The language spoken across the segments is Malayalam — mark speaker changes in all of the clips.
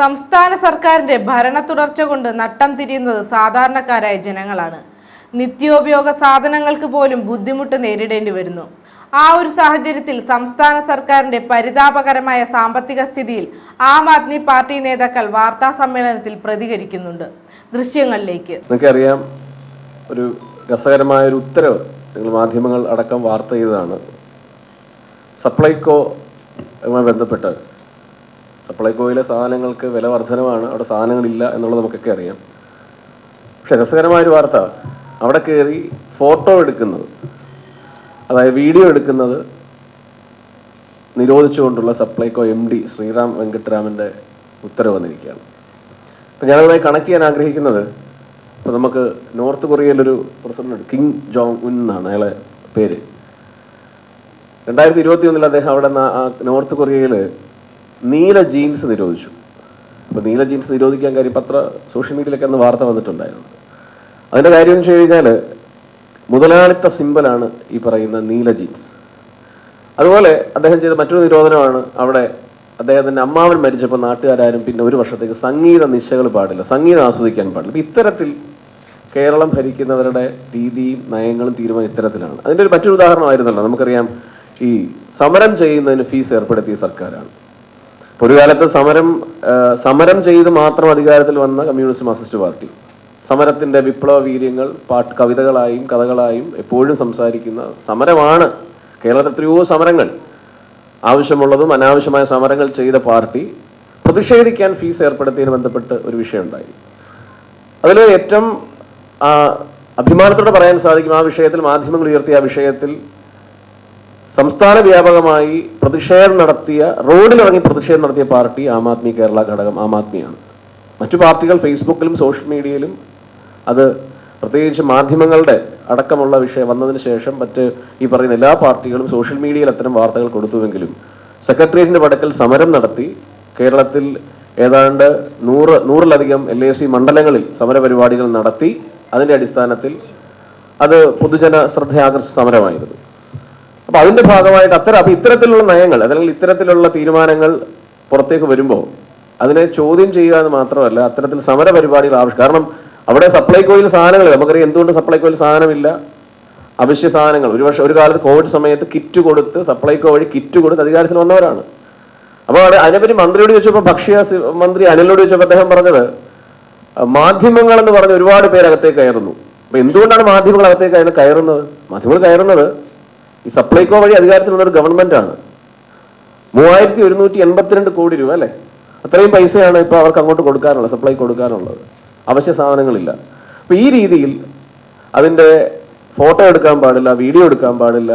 Speaker 1: സംസ്ഥാന സർക്കാരിന്റെ ഭരണ തുടർച്ച കൊണ്ട് നട്ടം തിരിയുന്നത് സാധാരണക്കാരായ ജനങ്ങളാണ്. നിത്യോപയോഗ സാധനങ്ങൾക്ക് പോലും ബുദ്ധിമുട്ട് നേരിടേണ്ടി വരുന്നു. ആ ഒരു സാഹചര്യത്തിൽ സംസ്ഥാന സർക്കാരിന്റെ പരിതാപകരമായ സാമ്പത്തിക സ്ഥിതിയിൽ ആം ആദ്മി പാർട്ടി നേതാക്കൾ വാർത്താ സമ്മേളനത്തിൽ പ്രതികരിക്കുന്നുണ്ട്. ദൃശ്യങ്ങളിലേക്ക്.
Speaker 2: നിങ്ങൾക്കറിയാം ഒരു രസകരമായ ഒരു ഉത്തരവ് നിങ്ങൾ മാധ്യമങ്ങൾ അടക്കം വാർത്ത ചെയ്തതാണ്. സപ്ലൈകോയുമായി ബന്ധപ്പെട്ട് സപ്ലൈകോയിലെ സാധനങ്ങൾക്ക് വില വർധനമാണ് അവിടെ സാധനങ്ങളില്ല എന്നുള്ളത് നമുക്കൊക്കെ അറിയാം. പക്ഷെ രസകരമായൊരു വാർത്ത. അവിടെ കയറി ഫോട്ടോ എടുക്കുന്നത് അതായത് വീഡിയോ എടുക്കുന്നത് നിരോധിച്ചുകൊണ്ടുള്ള സപ്ലൈകോ എം ഡി ശ്രീറാം വെങ്കട്ടരാമന്റെ ഉത്തരവ് വന്നിരിക്കുകയാണ്. അപ്പം ഞാനതുമായി കണക്ട് ചെയ്യാൻ ആഗ്രഹിക്കുന്നത് ഇപ്പോൾ നമുക്ക് നോർത്ത് കൊറിയയിലൊരു പ്രസിഡന്റ് കിങ് ജോങ് ഉൻ എന്നാണ് അയാളെ പേര്. രണ്ടായിരത്തി ഇരുപത്തി ഒന്നിൽ അദ്ദേഹം അവിടെ നോർത്ത് കൊറിയയിൽ നീല ജീൻസ് നിരോധിച്ചു. അപ്പോൾ നീല ജീൻസ് നിരോധിക്കാൻ കാര്യം പത്ര സോഷ്യൽ മീഡിയയിലൊക്കെ അന്ന് വാർത്ത വന്നിട്ടുണ്ടായിരുന്നു. അതിന്റെ കാര്യം എന്ന് വെച്ച് കഴിഞ്ഞാൽ മുതലാളിത്ത സിമ്പലാണ് ഈ പറയുന്ന നീല ജീൻസ്. അതുപോലെ അദ്ദേഹം ചെയ്ത മറ്റൊരു നിരോധനമാണ് അവിടെ അദ്ദേഹത്തിന്റെ അമ്മാവൻ മരിച്ചപ്പോൾ നാട്ടുകാരും പിന്നെ ഒരു വർഷത്തേക്ക് സംഗീത നിശകൾ പാടില്ല സംഗീതം ആസ്വദിക്കാൻ പാടില്ല. അപ്പം ഇത്തരത്തിൽ കേരളം ഭരിക്കുന്നവരുടെ രീതിയും നയങ്ങളും തീരുമാനം ഇത്തരത്തിലാണ്. അതിന്റെ ഒരു മറ്റൊരു ഉദാഹരണമായിരുന്നല്ലോ നമുക്കറിയാം ഈ സമരം ചെയ്യുന്നതിന് ഫീസ് ഏർപ്പെടുത്തിയ സർക്കാരാണ്. ഒരു കാലത്ത് സമരം സമരം ചെയ്ത് മാത്രം അധികാരത്തിൽ വന്ന കമ്മ്യൂണിസ്റ്റ് മാർക്സിസ്റ്റ് പാർട്ടി. സമരത്തിന്റെ വിപ്ലവ വീര്യങ്ങൾ പാട്ട് കവിതകളായും കഥകളായും എപ്പോഴും സംസാരിക്കുന്ന സമരമാണ് കേരളത്തിൽ എത്രയോ സമരങ്ങൾ. ആവശ്യമുള്ളതും അനാവശ്യമായ സമരങ്ങൾ ചെയ്ത പാർട്ടി പ്രതിഷേധിക്കാൻ ഫീസ് ഏർപ്പെടുത്തിയതിന് ബന്ധപ്പെട്ട് ഒരു വിഷയം ഉണ്ടായി. അതിൽ ഏറ്റവും അഭിമാനത്തോടെ പറയാൻ സാധിക്കും ആ വിഷയത്തിൽ മാധ്യമങ്ങൾ ഉയർത്തിയ ആ വിഷയത്തിൽ സംസ്ഥാന വ്യാപകമായി പ്രതിഷേധം നടത്തിയ റോഡിലിറങ്ങി പ്രതിഷേധം നടത്തിയ പാർട്ടി ആം ആദ്മി കേരള ഘടകം ആം ആദ്മിയാണ്. മറ്റു പാർട്ടികൾ ഫേസ്ബുക്കിലും സോഷ്യൽ മീഡിയയിലും അത് പ്രത്യേകിച്ച് മാധ്യമങ്ങളുടെ അടക്കമുള്ള വിഷയം വന്നതിന് ശേഷം മറ്റ് ഈ പറയുന്ന എല്ലാ പാർട്ടികളും സോഷ്യൽ മീഡിയയിൽ അത്തരം വാർത്തകൾ കൊടുത്തുവെങ്കിലും സെക്രട്ടേറിയറ്റിന്റെ പടക്കൽ സമരം നടത്തി കേരളത്തിൽ ഏതാണ്ട് നൂറ് നൂറിലധികം എൽ എ സി മണ്ഡലങ്ങളിൽ സമരപരിപാടികൾ നടത്തി അതിന്റെ അടിസ്ഥാനത്തിൽ അത് പൊതുജന ശ്രദ്ധയാകർഷ സമരമായിരുന്നു. അപ്പൊ അതിന്റെ ഭാഗമായിട്ട് അത്തരം അപ്പൊ ഇത്തരത്തിലുള്ള നയങ്ങൾ അതല്ലെങ്കിൽ ഇത്തരത്തിലുള്ള തീരുമാനങ്ങൾ പുറത്തേക്ക് വരുമ്പോൾ അതിനെ ചോദ്യം ചെയ്യുക എന്ന് മാത്രമല്ല അത്തരത്തിൽ സമര പരിപാടികൾ ആവശ്യം കാരണം അവിടെ സപ്ലൈകോയിൽ സാധനങ്ങൾ നമുക്കറിയാം എന്തുകൊണ്ട് സപ്ലൈകോയിൽ സാധനമില്ല? അവശ്യ സാധനങ്ങൾ. ഒരു വർഷം ഒരു കാലത്ത് കോവിഡ് സമയത്ത് കിറ്റ് കൊടുത്ത് സപ്ലൈകോ വഴി കിറ്റ് കൊടുത്ത് അധികാരത്തിൽ വന്നവരാണ്. അപ്പോൾ അവിടെ അതിനെപ്പറ്റി മന്ത്രിയോട് ചോദിച്ചപ്പോൾ ഭക്ഷ്യ മന്ത്രി അനിലോട് ചോദിച്ചപ്പോൾ അദ്ദേഹം പറഞ്ഞത് മാധ്യമങ്ങൾ എന്ന് പറഞ്ഞ് ഒരുപാട് പേര് അകത്തേക്ക് കയറുന്നു. അപ്പൊ എന്തുകൊണ്ടാണ് മാധ്യമങ്ങൾ അകത്തേക്ക് അതിന് കയറുന്നത്? മാധ്യമങ്ങൾ കയറുന്നത് ഈ സപ്ലൈകോ വഴി അധികാരത്തിൽ വന്നൊരു ഗവൺമെന്റ് ആണ് മൂവായിരത്തി ഒരുന്നൂറ്റി എൺപത്തിരണ്ട് കോടി രൂപ അല്ലേ? അത്രയും പൈസയാണ് ഇപ്പൊ അവർക്ക് അങ്ങോട്ട് കൊടുക്കാനുള്ളത് സപ്ലൈ കൊടുക്കാനുള്ളത്. അവശ്യ സാധനങ്ങളില്ല. അപ്പോൾ ഈ രീതിയിൽ അതിന്റെ ഫോട്ടോ എടുക്കാൻ പാടില്ല വീഡിയോ എടുക്കാൻ പാടില്ല.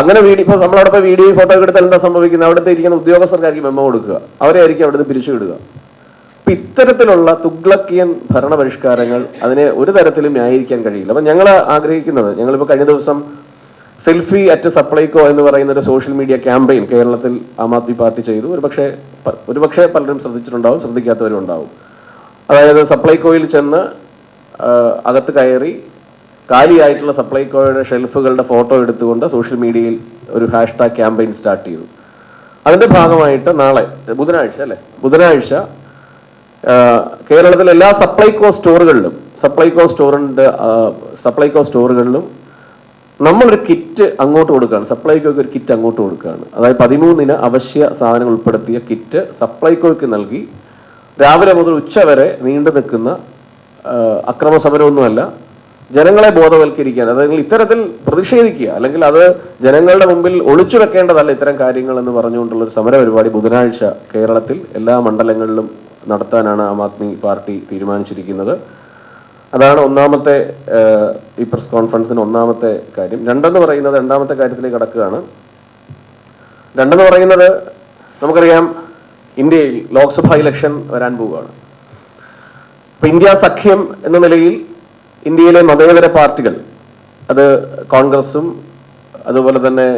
Speaker 2: അങ്ങനെ വീഡിയോ ഇപ്പൊ നമ്മളവിടെ പോയി വീഡിയോ ഫോട്ടോ ഒക്കെ എടുത്താൽ എന്താ സംഭവിക്കുന്നത്? അവിടുത്തെ ഇരിക്കുന്ന ഉദ്യോഗസ്ഥർക്കായിരിക്കും മെമ്മോ കൊടുക്കുക. അവരെ ആയിരിക്കും അവിടുന്ന് പിരിച്ചുവിടുക അപ്പൊ ഇത്തരത്തിലുള്ള തുഗ്ലക്കിയൻ ഭരണപരിഷ്കാരങ്ങൾ അതിനെ ഒരു തരത്തിലും ന്യായീകരിക്കാൻ കഴിയില്ല. അപ്പൊ ഞങ്ങൾ ആഗ്രഹിക്കുന്നത് ഞങ്ങളിപ്പോ കഴിഞ്ഞ ദിവസം സെൽഫി അറ്റ് സപ്ലൈകോ എന്ന് പറയുന്ന ഒരു സോഷ്യൽ മീഡിയ ക്യാമ്പയിൻ കേരളത്തിൽ ആം ആദ്മി പാർട്ടി ചെയ്തു. ഒരുപക്ഷെ ഒരുപക്ഷെ പലരും ശ്രദ്ധിച്ചിട്ടുണ്ടാവും ശ്രദ്ധിക്കാത്തവരും ഉണ്ടാവും. അതായത് സപ്ലൈകോയിൽ ചെന്ന് അകത്ത് കയറി കാലിയായിട്ടുള്ള സപ്ലൈകോയുടെ ഷെൽഫുകളുടെ ഫോട്ടോ എടുത്തുകൊണ്ട് സോഷ്യൽ മീഡിയയിൽ ഒരു ഹാഷ്ടാഗ് ക്യാമ്പയിൻ സ്റ്റാർട്ട് ചെയ്തു. അതിന്റെ ഭാഗമായിട്ട് നാളെ ബുധനാഴ്ച അല്ലെ? ബുധനാഴ്ച കേരളത്തിലെ എല്ലാ സപ്ലൈകോ സ്റ്റോറുകളിലും സപ്ലൈകോ സ്റ്റോറിന്റെ സപ്ലൈകോ സ്റ്റോറുകളിലും നമ്മളൊരു കിറ്റ് അങ്ങോട്ട് കൊടുക്കുകയാണ്. സപ്ലൈകോയ്ക്ക് ഒരു കിറ്റ് അങ്ങോട്ട് കൊടുക്കുകയാണ്. അതായത് പതിമൂന്നിന് അവശ്യ സാധനങ്ങൾ ഉൾപ്പെടുത്തിയ കിറ്റ് സപ്ലൈകോയ്ക്ക് നൽകി രാവിലെ മുതൽ ഉച്ച വരെ നീണ്ടു നിൽക്കുന്ന അക്രമ സമരമൊന്നുമല്ല ജനങ്ങളെ ബോധവൽക്കരിക്കാൻ അതായത് ഇത്തരത്തിൽ പ്രതിഷേധിക്കുക. അല്ലെങ്കിൽ അത് ജനങ്ങളുടെ മുമ്പിൽ ഒളിച്ചു വെക്കേണ്ടതല്ല ഇത്തരം കാര്യങ്ങൾ എന്ന് പറഞ്ഞുകൊണ്ടുള്ള ഒരു സമര പരിപാടി ബുധനാഴ്ച കേരളത്തിൽ എല്ലാ മണ്ഡലങ്ങളിലും നടത്താനാണ് ആം ആദ്മി പാർട്ടി തീരുമാനിച്ചിരിക്കുന്നത്. അതാണ് ഒന്നാമത്തെ ഈ പ്രസ് കോൺഫറൻസിന് ഒന്നാമത്തെ കാര്യം. രണ്ടെന്ന് പറയുന്നത് രണ്ടാമത്തെ കാര്യത്തിലേക്ക് കടക്കുകയാണ്. രണ്ടെന്ന് പറയുന്നത് നമുക്കറിയാം ഇന്ത്യയിൽ ലോക്സഭ ഇലക്ഷൻ വരാൻ പോവുകയാണ്. അപ്പൊ ഇന്ത്യ സഖ്യം എന്ന നിലയിൽ ഇന്ത്യയിലെ മതേതര പാർട്ടികൾ അത് കോൺഗ്രസും അതുപോലെ തന്നെ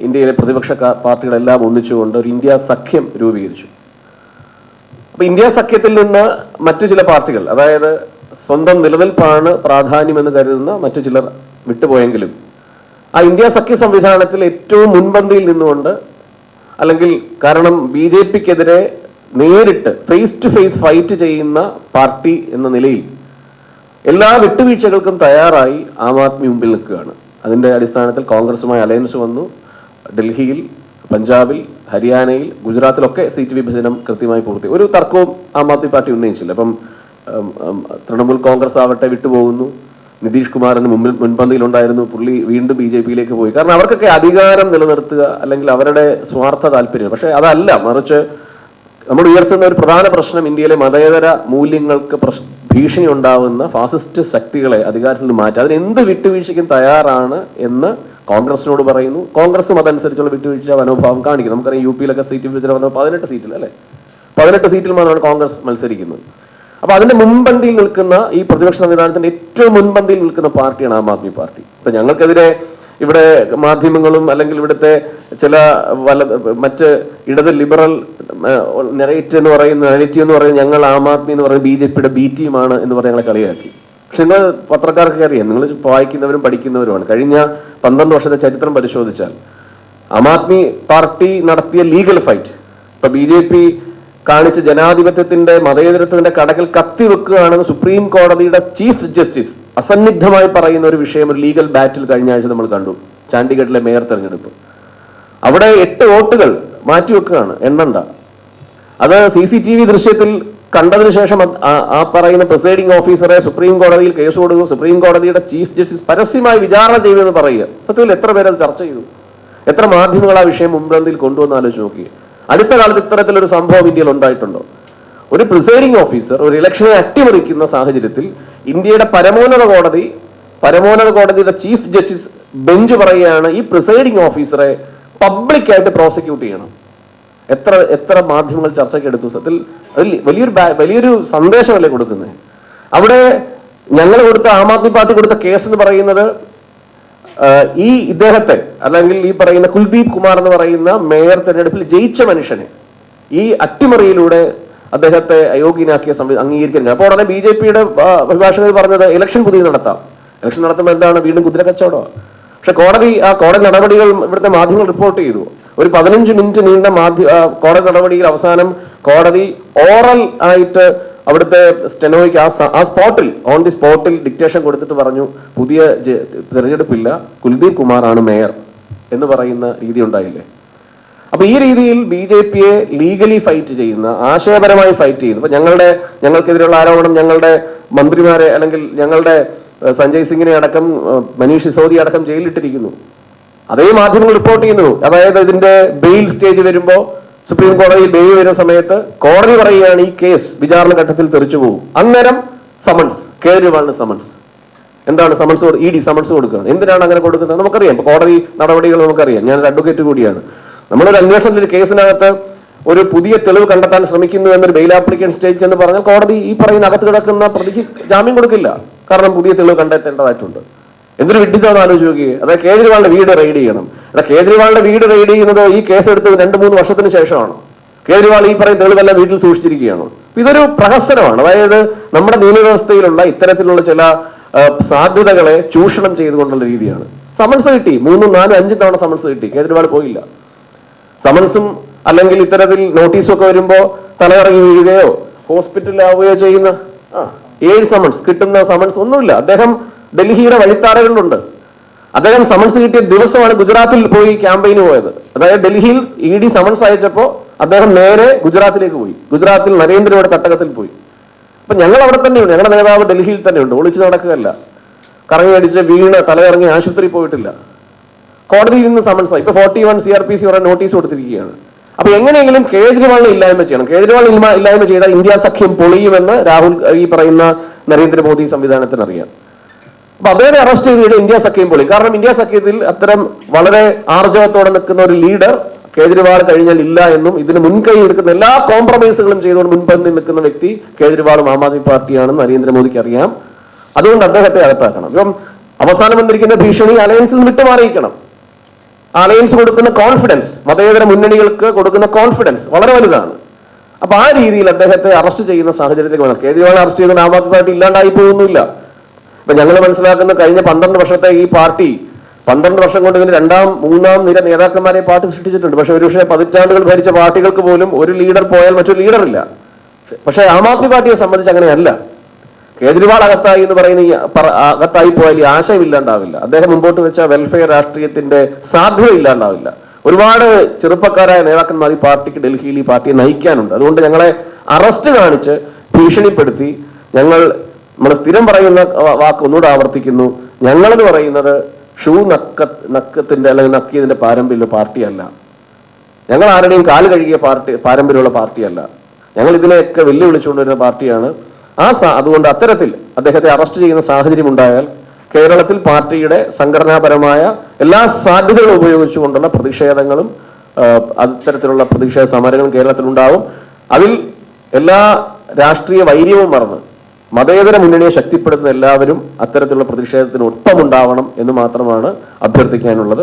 Speaker 2: ഇന്ത്യയിലെ പ്രതിപക്ഷ പാർട്ടികളെല്ലാം ഒന്നിച്ചുകൊണ്ട് ഒരു ഇന്ത്യ സഖ്യം രൂപീകരിച്ചു. അപ്പൊ ഇന്ത്യ സഖ്യത്തിൽ നിന്ന് മറ്റു ചില പാർട്ടികൾ അതായത് സ്വന്തം നിലനിൽപ്പാണ് പ്രാധാന്യമെന്ന് കരുതുന്ന മറ്റു ചിലർ വിട്ടുപോയെങ്കിലും. ആ ഇന്ത്യ സഖ്യ സംവിധാനത്തിൽ ഏറ്റവും മുൻപന്തിയിൽ നിന്നുകൊണ്ട് അല്ലെങ്കിൽ കാരണം ബി ജെ പിക്കെതിരെ നേരിട്ട് ഫേസ് ടു ഫേസ് ഫൈറ്റ് ചെയ്യുന്ന പാർട്ടി എന്ന നിലയിൽ എല്ലാ വിട്ടുവീഴ്ചകൾക്കും തയ്യാറായി ആം ആദ്മി മുമ്പിൽ നിൽക്കുകയാണ്. അതിന്റെ അടിസ്ഥാനത്തിൽ കോൺഗ്രസുമായി അലയൻസ് വന്നു. ഡൽഹിയിൽ പഞ്ചാബിൽ ഹരിയാനയിൽ ഗുജറാത്തിലൊക്കെ സീറ്റ് വിഭജനം കൃത്യമായി പൂർത്തി. ഒരു തർക്കവും ആം ആദ്മി പാർട്ടി ഉന്നയിച്ചില്ല. അപ്പം തൃണമൂൽ കോൺഗ്രസ് ആവട്ടെ വിട്ടുപോകുന്നു. നിതീഷ് കുമാറിന് മുമ്പിൽ മുൻപന്തിയിലുണ്ടായിരുന്നു. പുള്ളി വീണ്ടും ബി ജെ പിയിലേക്ക് പോയി. കാരണം അവർക്കൊക്കെ അധികാരം നിലനിർത്തുക അല്ലെങ്കിൽ അവരുടെ സ്വാർത്ഥ താല്പര്യം. പക്ഷേ അതല്ല മറിച്ച് നമ്മൾ ഉയർത്തുന്ന ഒരു പ്രധാന പ്രശ്നം ഇന്ത്യയിലെ മതേതര മൂല്യങ്ങൾക്ക് പ്രശ് ഭീഷണി ഉണ്ടാവുന്ന ഫാസിസ്റ്റ് ശക്തികളെ അധികാരത്തിൽ നിന്ന് മാറ്റി. അതിന് എന്ത് വിട്ടുവീഴ്ചയ്ക്കും തയ്യാറാണ് എന്ന് കോൺഗ്രസിനോട് പറയുന്നു. കോൺഗ്രസും അതനുസരിച്ചുള്ള വിട്ടുവീഴ്ച മനോഭാവം കാണിക്കും നമുക്കറിയാം യു പിയിലൊക്കെ സീറ്റ് വിഭജനം വന്നപ്പോൾ പതിനെട്ട് സീറ്റിൽ അല്ലേ? പതിനെട്ട് സീറ്റിൽ മാത്രമാണ് കോൺഗ്രസ് മത്സരിക്കുന്നത്. അപ്പൊ അതിന്റെ മുൻപന്തിയിൽ നിൽക്കുന്ന ഈ പ്രതിപക്ഷ സംവിധാനത്തിന്റെ ഏറ്റവും മുൻപന്തിയിൽ നിൽക്കുന്ന പാർട്ടിയാണ് ആം ആദ്മി പാർട്ടി. അപ്പൊ ഞങ്ങൾക്കെതിരെ ഇവിടെ മാധ്യമങ്ങളും അല്ലെങ്കിൽ ഇവിടുത്തെ ചില വല മറ്റ് ഇടത് ലിബറൽ നെറേറ്റ് എന്ന് പറയുന്ന നെറേറ്റീവ് എന്ന് പറയുന്നത് ഞങ്ങൾ ആം ആദ്മി എന്ന് പറയുന്നത് ബി ജെ പിയുടെ ബി ടീമാണ് എന്ന് പറഞ്ഞ് ഞങ്ങളെ കളിയാക്കി. പക്ഷെ നിങ്ങൾ പത്രക്കാർക്ക് അറിയാം നിങ്ങൾ വായിക്കുന്നവരും പഠിക്കുന്നവരുമാണ്. കഴിഞ്ഞ പന്ത്രണ്ട് വർഷത്തെ ചരിത്രം പരിശോധിച്ചാൽ ആം ആദ്മി പാർട്ടി നടത്തിയ ലീഗൽ ഫൈറ്റ് ഇപ്പൊ ബി ജെ പി കാണിച്ച ജനാധിപത്യത്തിന്റെ മതേതരത്വത്തിന്റെ കടകൾ കത്തിവെക്കുകയാണെന്ന് സുപ്രീം കോടതിയുടെ ചീഫ് ജസ്റ്റിസ് അസന്നിഗ്ധമായി പറയുന്ന ഒരു വിഷയം ഒരു ലീഗൽ ബാറ്റിൽ കഴിഞ്ഞ ആഴ്ച നമ്മൾ കണ്ടു. ചാണ്ടിഗഡിലെ മേയർ തെരഞ്ഞെടുപ്പ്. അവിടെ എട്ട് വോട്ടുകൾ മാറ്റിവെക്കുകയാണ് എണ്ണണ്ട. അത് സി സി ടി വി ദൃശ്യത്തിൽ കണ്ടതിന് ശേഷം ആ- പറയുന്ന പ്രിസൈഡിംഗ് ഓഫീസറെ സുപ്രീം കോടതിയിൽ കേസ് കൊടുക്കും. സുപ്രീം കോടതിയുടെ ചീഫ് ജസ്റ്റിസ് പരസ്യമായി വിചാരണ ചെയ്യുമെന്ന് പറയുക. സത്യത്തിൽ എത്ര പേര് അത് ചർച്ച ചെയ്തു? എത്ര മാധ്യമങ്ങൾ ആ വിഷയം മുൻപന്തിയിൽ കൊണ്ടുവന്ന് ആലോചിച്ച് നോക്കി അടുത്ത കാലത്ത് ഇത്തരത്തിലൊരു സംഭവം ഇന്ത്യയിൽ ഉണ്ടായിട്ടുണ്ടോ? ഒരു പ്രിസൈഡിംഗ് ഓഫീസർ ഒരു ഇലക്ഷനെ അട്ടിമറിക്കുന്ന സാഹചര്യത്തിൽ ഇന്ത്യയുടെ പരമോന്നത കോടതി പരമോന്നത കോടതിയുടെ ചീഫ് ജസ്റ്റിസ് ബെഞ്ച് പറയുകയാണ് ഈ പ്രിസൈഡിംഗ് ഓഫീസറെ പബ്ലിക്കായിട്ട് പ്രോസിക്യൂട്ട് ചെയ്യണം. എത്ര എത്ര മാധ്യമങ്ങൾ ചർച്ചയ്ക്ക് എടുത്തു. സത്യത്തിൽ അതിൽ വലിയൊരു വലിയൊരു സന്ദേശമല്ലേ കൊടുക്കുന്നത്. അവിടെ ഞങ്ങൾ കൊടുത്ത ആം ആദ്മി പാർട്ടി കൊടുത്ത കേസ് എന്ന് പറയുന്നത് ഈ ഇദ്ദേഹത്തെ അല്ലെങ്കിൽ ഈ പറയുന്ന കുൽദീപ് കുമാർ എന്ന് പറയുന്ന മേയർ തെരഞ്ഞെടുപ്പിൽ ജയിച്ച മനുഷ്യനെ ഈ അട്ടിമറിയിലൂടെ അദ്ദേഹത്തെ അയോഗ്യനാക്കിയ സംവിധാനം അംഗീകരിക്കുന്നില്ല. അപ്പോൾ ഉടനെ ബി ജെ പിയുടെ അഭിഭാഷകർ പറഞ്ഞത് ഇലക്ഷൻ പുതിയ നടത്താം. ഇലക്ഷൻ നടത്തുമ്പോൾ എന്താണ് വീണ്ടും കുതിര കച്ചവടമാണ് പക്ഷെ കോടതി ആ കോടതി നടപടികൾ ഇവിടുത്തെ മാധ്യമങ്ങൾ റിപ്പോർട്ട് ചെയ്തു. ഒരു പതിനഞ്ച് മിനിറ്റ് നീണ്ട മാധ്യ കോടതി നടപടിയിൽ അവസാനം കോടതി ഓറൽ ആയിട്ട് അവിടുത്തെ സ്റ്റെനോയ്ക്ക് ആ ആ സ്പോട്ടിൽ ഓൺ ദി സ്പോട്ടിൽ ഡിക്റ്റേഷൻ കൊടുത്തിട്ട് പറഞ്ഞു പുതിയ തിരഞ്ഞെടുപ്പില്ല കുൽദീപ് ആണ് മേയർ എന്ന് പറയുന്ന രീതി ഉണ്ടായില്ലേ? അപ്പൊ ഈ രീതിയിൽ ബി ജെ പിയെ ലീഗലി ഫൈറ്റ് ചെയ്യുന്ന ആശയപരമായി ഫൈറ്റ് ചെയ്യുന്ന ഇപ്പൊ ഞങ്ങളുടെ ഞങ്ങൾക്കെതിരെയുള്ള ആരോപണം ഞങ്ങളുടെ മന്ത്രിമാരെ അല്ലെങ്കിൽ ഞങ്ങളുടെ സഞ്ജയ് സിംഗിനെ അടക്കം മനീഷ് സിസോദി അടക്കം ജയിലിലിട്ടിരിക്കുന്നു അതേ മാധ്യമങ്ങൾ റിപ്പോർട്ട് ചെയ്യുന്നു. അതായത് ഇതിന്റെ ബെയിൽ സ്റ്റേജ് വരുമ്പോ സുപ്രീം കോടതി ബെയിൽ വരുന്ന സമയത്ത് കോടതി പറയുകയാണ് ഈ കേസ് വിചാരണ ഘട്ടത്തിൽ തെറിച്ചു പോകും. അന്നേരം സമൺസ് കേജ്രിവാളിന് സമൺസ് എന്താണ് സമൻസ് ഇ ഡി സമൻസ് കൊടുക്കുകയാണ്. എന്തിനാണ് അങ്ങനെ കൊടുക്കുന്നത്? നമുക്കറിയാം. ഇപ്പൊ കോടതി നടപടികൾ നമുക്കറിയാം. ഞാനൊരു അഡ്വക്കേറ്റ് കൂടിയാണ്. നമ്മളൊരു അന്വേഷണത്തിൽ കേസിനകത്ത് ഒരു പുതിയ തെളിവ് കണ്ടെത്താൻ ശ്രമിക്കുന്നു എന്നൊരു ബെയിൽ ആപ്ലിക്കൻ സ്റ്റേജ് എന്ന് പറഞ്ഞാൽ കോടതി ഈ പറയുന്ന അകത്ത് കിടക്കുന്ന പ്രതിക്ക് ജാമ്യം കൊടുക്കില്ല. കാരണം പുതിയ തെളിവ് കണ്ടെത്തേണ്ടതായിട്ടുണ്ട്. എന്തൊരു വിഡ്ഢിത്തമാണ് ആലോചിച്ച് നോക്കിയേ? അതായത് കേജ്രിവാളിന്റെ വീട് റെയ്ഡ് ചെയ്യണം. അല്ല കേജ്രിവാളിന്റെ വീട് റെയ്ഡ് ചെയ്യുന്നത് ഈ കേസ് എടുത്ത് രണ്ട് മൂന്ന് വർഷത്തിന് ശേഷമാണ്. കേജ്രിവാൾ ഈ പറയുന്ന തെളിവെല്ലാം വീട്ടിൽ സൂക്ഷിച്ചിരിക്കുകയാണ്. ഇതൊരു പ്രഹസനമാണ്. അതായത് നമ്മുടെ നിയമവ്യവസ്ഥയിലുള്ള ഇത്തരത്തിലുള്ള ചില സാധ്യതകളെ ചൂഷണം ചെയ്തുകൊണ്ടുള്ള രീതിയാണ്. സമൻസ് കിട്ടി. മൂന്നും നാലും അഞ്ചും തവണ സമൻസ് കിട്ടി. കേജ്രിവാൾ പോയില്ല. സമൻസും അല്ലെങ്കിൽ ഇത്തരത്തിൽ നോട്ടീസും ഒക്കെ വരുമ്പോ തലയിറങ്ങി വീഴുകയോ ഹോസ്പിറ്റലിലാവുകയോ ചെയ്യുന്ന ഏഴ് സമൻസ് കിട്ടുന്ന സമൻസ് ഒന്നുമില്ല. അദ്ദേഹം ഡൽഹിയുടെ വഴിത്താരകളിലുണ്ട് അദ്ദേഹം സമൻസ് കിട്ടിയ ദിവസമാണ് ഗുജറാത്തിൽ പോയി ക്യാമ്പയിന് പോയത്. അതായത് ഡൽഹിയിൽ ഇ ഡി സമൻസ് അയച്ചപ്പോ അദ്ദേഹം നേരെ ഗുജറാത്തിലേക്ക് പോയി. ഗുജറാത്തിൽ നരേന്ദ്രയുടെ തട്ടകത്തിൽ പോയി. അപ്പൊ ഞങ്ങൾ അവിടെ തന്നെയുണ്ട് ഞങ്ങളുടെ നേതാവ് ഡൽഹിയിൽ തന്നെയുണ്ട് ഒളിച്ചു നടക്കുകയല്ല. കറങ്ങി അടിച്ച് വീണ് തലയിറങ്ങി ആശുപത്രി പോയിട്ടില്ല. കോടതിയിൽ നിന്ന് സമൻസ് ഇപ്പൊ forty one C R P C വരെ നോട്ടീസ് കൊടുത്തിരിക്കുകയാണ്. അപ്പൊ എങ്ങനെയെങ്കിലും കേജ്രിവാളിനെ ഇല്ലായ്മ ചെയ്യണം. കേജ്രിവാൾ ഇല്ലാ- ഇല്ലായ്മ ചെയ്താൽ ഇന്ത്യ സഖ്യം പൊളിയുമെന്ന് രാഹുൽ ഈ പറയുന്ന നരേന്ദ്രമോദി സംവിധാനത്തിന് അറിയാം അപ്പൊ അദ്ദേഹത്തെ അറസ്റ്റ് ചെയ്തിട്ട് ഇന്ത്യ സഖ്യം പൊളി കാരണം ഇന്ത്യ സഖ്യത്തിൽ അത്തരം വളരെ ആർജവത്തോടെ നിൽക്കുന്ന ഒരു ലീഡർ കേജ്രിവാൾ കഴിഞ്ഞാൽ ഇല്ല എന്നും ഇതിന് മുൻകൈ എടുക്കുന്ന എല്ലാ കോംപ്രമൈസുകളും ചെയ്തുകൊണ്ട് മുൻപന്തി നിൽക്കുന്ന വ്യക്തി കേജ്രിവാളും ആം ആദ്മി പാർട്ടിയാണെന്ന് നരേന്ദ്രമോദിക്ക് അറിയാം. അതുകൊണ്ട് അദ്ദേഹത്തെ അകത്താക്കണം. ഇപ്പം അവസാനം വന്നിരിക്കുന്ന ഭീഷണി അലയൻസിൽ നിന്ന് വിട്ടുമാറിയിക്കണം അലയൻസ് കൊടുക്കുന്ന കോൺഫിഡൻസ് മതേതര മുന്നണികൾക്ക് കൊടുക്കുന്ന കോൺഫിഡൻസ് വളരെ വലുതാണ്. അപ്പൊ ആ രീതിയിൽ അദ്ദേഹത്തെ അറസ്റ്റ് ചെയ്യുന്ന സാഹചര്യത്തിലേക്ക് വന്നു കേജ്രിവാൾ അറസ്റ്റ് ചെയ്ത ആം ആദ്മി പാർട്ടി ഇല്ലാണ്ടായി പോകുന്നില്ല. ഇപ്പൊ ഞങ്ങൾ മനസ്സിലാക്കുന്ന കഴിഞ്ഞ പന്ത്രണ്ട് വർഷത്തെ ഈ പാർട്ടി പന്ത്രണ്ട് വർഷം കൊണ്ട് ഇതിന് രണ്ടാം മൂന്നാം നിര നേതാക്കന്മാരെ പാർട്ടി സൃഷ്ടിച്ചിട്ടുണ്ട്. പക്ഷെ ഒരുപക്ഷെ പതിറ്റാണ്ടുകൾ ഭരിച്ച പാർട്ടികൾക്ക് പോലും ഒരു ലീഡർ പോയാൽ മറ്റൊരു ലീഡർ ഇല്ല പക്ഷെ ആം ആദ്മി പാർട്ടിയെ സംബന്ധിച്ച് അങ്ങനെയല്ല. കേജ്രിവാൾ അകത്തായി എന്ന് പറയുന്ന അകത്തായി പോയാൽ ഈ ആശയമില്ലാണ്ടാവില്ല അദ്ദേഹം മുമ്പോട്ട് വെച്ച വെൽഫെയർ രാഷ്ട്രീയത്തിന്റെ സാധ്യത ഇല്ലാണ്ടാവില്ല. ഒരുപാട് ചെറുപ്പക്കാരായ നേതാക്കന്മാർ ഈ പാർട്ടിക്ക് ഡൽഹിയിൽ ഈ പാർട്ടിയെ നയിക്കാനുണ്ട്. അതുകൊണ്ട് ഞങ്ങളെ അറസ്റ്റ് കാണിച്ച് ഭീഷണിപ്പെടുത്തി ഞങ്ങൾ നമ്മൾ സ്ഥിരം പറയുന്ന വാക്ക് ഒന്നുകൂടെ ആവർത്തിക്കുന്നു. ഞങ്ങളെന്ന് പറയുന്നത് ഷൂ നക്ക നക്കത്തിന്റെ അല്ലെങ്കിൽ നക്കിയതിന്റെ പാരമ്പര്യമുള്ള പാർട്ടിയല്ല. ഞങ്ങൾ ആരുടെയും കാൽ കഴുകിയ പാർട്ടി പാരമ്പര്യമുള്ള പാർട്ടിയല്ല. ഞങ്ങൾ ഇതിനെയൊക്കെ വെല്ലുവിളിച്ചുകൊണ്ടിരുന്ന പാർട്ടിയാണ്. ആ സാ- അതുകൊണ്ട് അത്തരത്തിൽ അദ്ദേഹത്തെ അറസ്റ്റ് ചെയ്യുന്ന സാഹചര്യം ഉണ്ടായാൽ കേരളത്തിൽ പാർട്ടിയുടെ സംഘടനാപരമായ എല്ലാ സാധ്യതകളും ഉപയോഗിച്ചുകൊണ്ടുള്ള പ്രതിഷേധങ്ങളും അത്തരത്തിലുള്ള പ്രതിഷേധ സമരങ്ങളും കേരളത്തിൽ ഉണ്ടാവും അതിൽ എല്ലാ രാഷ്ട്രീയ വൈര്യവും മറന്ന് മതേതര മുന്നണിയെ ശക്തിപ്പെടുത്തുന്ന എല്ലാവരും അത്തരത്തിലുള്ള പ്രതിഷേധത്തിന് ഒപ്പമുണ്ടാവണം എന്ന് മാത്രമാണ് അഭ്യർത്ഥിക്കാനുള്ളത്.